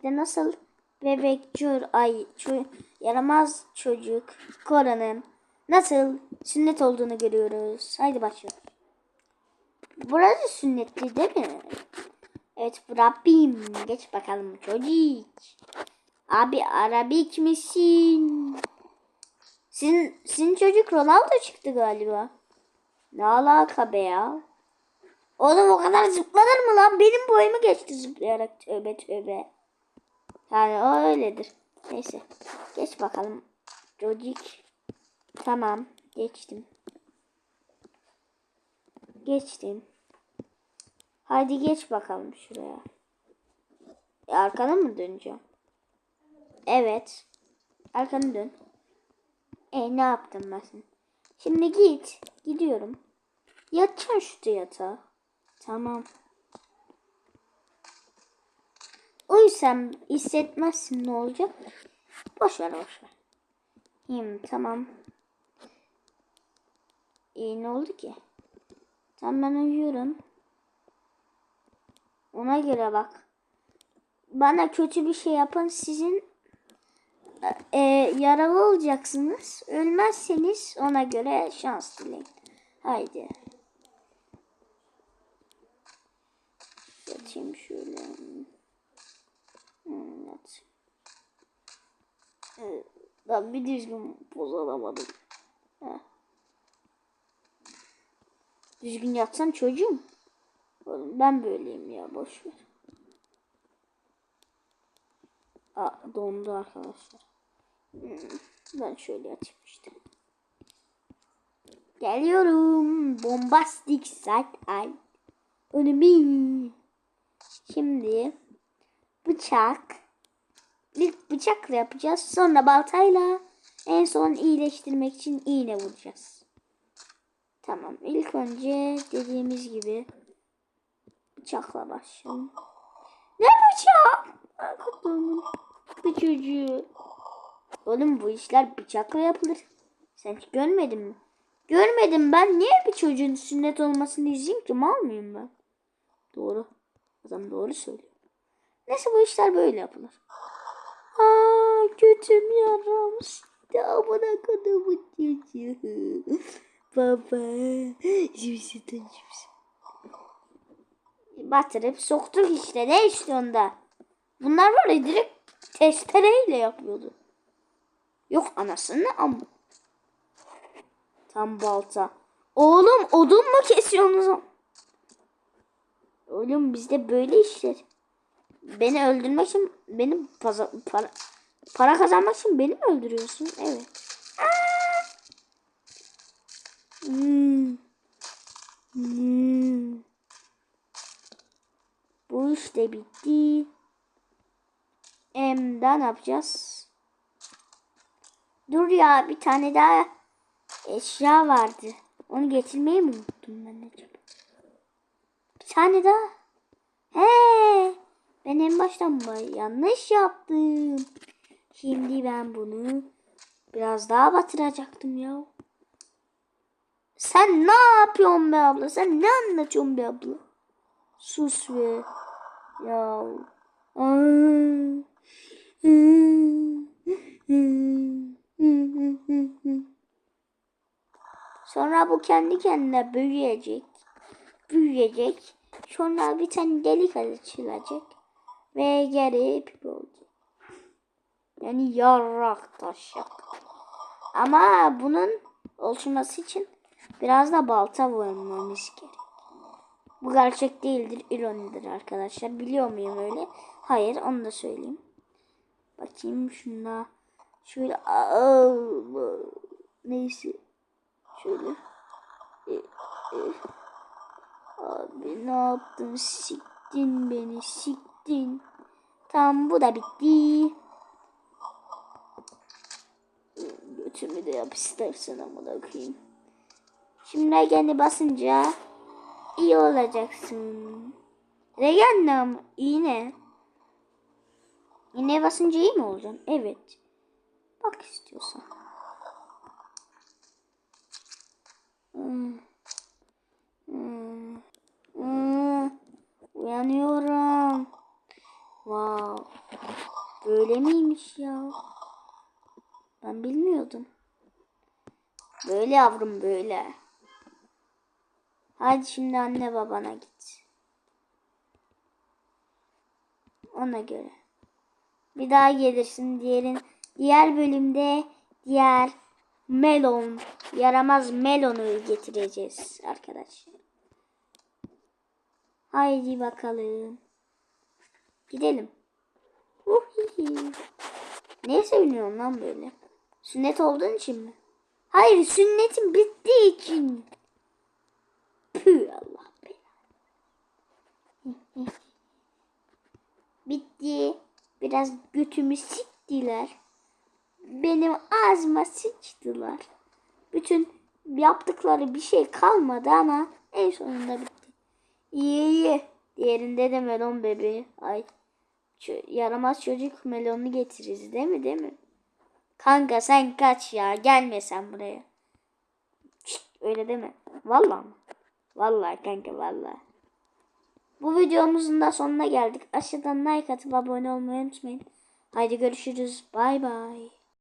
birlikte nasıl bebek çor ay ço- yaramaz çocuk Kora'nın nasıl sünnet olduğunu görüyoruz. Haydi başlayalım. Burası sünnetli değil mi? Evet Rabbim. Geç bakalım çocuk. Abi Arabik misin? Sizin, sizin çocuk Ronaldo çıktı galiba. Ne alaka be ya? Oğlum o kadar zıplanır mı lan? Benim boyumu geçti zıplayarak. Tövbe tövbe. Yani o öyledir. Neyse. Geç bakalım. Çocuk. Tamam. Geçtim. Geçtim. Hadi geç bakalım şuraya. E, arkana mı döneceğim? Evet. Arkanı dön. E ne yaptım ben? Şimdi git. Gidiyorum. Yatacaksın şu yatağa. Tamam. Uyusam hissetmezsin ne olacak? Boş ver boş ver. İyiyim tamam. İyi ne oldu ki? Tamam ben uyuyorum. Ona göre bak. Bana kötü bir şey yapın sizin e, yaralı olacaksınız. Ölmezseniz ona göre şans dileyin. Haydi. Yatayım şöyle. Hmm. Evet, Ben bir düzgün poz alamadım. Düzgün yatsan çocuğum. Oğlum ben böyleyim ya boş ver. Aa, dondu arkadaşlar. Hmm, ben şöyle yatayım işte. Geliyorum. Bombastik side eye. Önümü. Şimdi bıçak. Bir bıçakla yapacağız. Sonra baltayla en son iyileştirmek için iğne vuracağız. Tamam. İlk önce dediğimiz gibi bıçakla başlayalım. Ne bıçak? Akıtımın bu çocuğu. Oğlum bu işler bıçakla yapılır. Sen hiç görmedin mi? Görmedim ben. Niye bir çocuğun sünnet olmasını izleyeyim ki? Mal mıyım ben? Doğru. Adam doğru söylüyor. Neyse bu işler böyle yapılır. Aa kötüm yaramış. Amına kodumun çocuğu. Baba. Cimsiden cimsi. Batırıp soktuk işte. Ne işte onda? Bunlar var ya direkt testereyle yapıyordu. Yok anasını ama. Tam balta. Oğlum odun mu kesiyorsunuz? Oğlum bizde böyle işler. Beni öldürmek için benim para, para, para kazanmak için beni mi öldürüyorsun? Evet. Hmm. Hmm. Bu iş de bitti. Em daha ne yapacağız? Dur ya bir tane daha eşya vardı. Onu getirmeyi mi unuttum ben acaba? Bir tane daha. He, ben en baştan ba- yanlış yaptım. Şimdi ben bunu biraz daha batıracaktım ya. Sen ne yapıyorsun be abla? Sen ne anlatıyorsun be abla? Sus be. Ya. Sonra bu kendi kendine büyüyecek. Büyüyecek. Sonra bir tane delik açılacak. Ve geri pipi olacak. Yani yarrak taşak. Ama bunun oluşması için biraz da balta vurmamız gerek. Bu gerçek değildir, ironidir arkadaşlar. Biliyor muyum öyle? Hayır, onu da söyleyeyim. Bakayım şuna. Şöyle neyse. Şöyle. E, e. Abi ne yaptın? Siktin beni, siktin. Tamam bu da bitti. Götümü de yap istersen ama da koyayım. Şimdi gene basınca iyi olacaksın. Regenle ama iğne. Basınca iyi mi olacaksın? Evet. Bak istiyorsan. Hmm. Hmm. Hmm. Uyanıyorum. Wow. Böyle miymiş ya? Ben bilmiyordum. Böyle yavrum böyle. Hadi şimdi anne babana git. Ona göre. Bir daha gelirsin diğerin diğer bölümde diğer melon yaramaz melonu getireceğiz arkadaşlar. Haydi bakalım. Gidelim. Uhihi. Niye seviniyorsun lan böyle? Sünnet olduğun için mi? Hayır sünnetim bittiği için. Püh Allah belanı. Bitti. Biraz götümü siktiler. Benim ağzıma sıçtılar. Bütün yaptıkları bir şey kalmadı ama en sonunda bitti. İyi iyi. Diğerinde de melon bebeği. Ay. Yaramaz çocuk melonu getiririz değil mi değil mi? Kanka sen kaç ya. Gelme sen buraya. Şşt, öyle deme. Vallahi mı? Vallahi kanka vallahi. Bu videomuzun da sonuna geldik. Aşağıdan like atıp abone olmayı unutmayın. Haydi görüşürüz. Bay bay.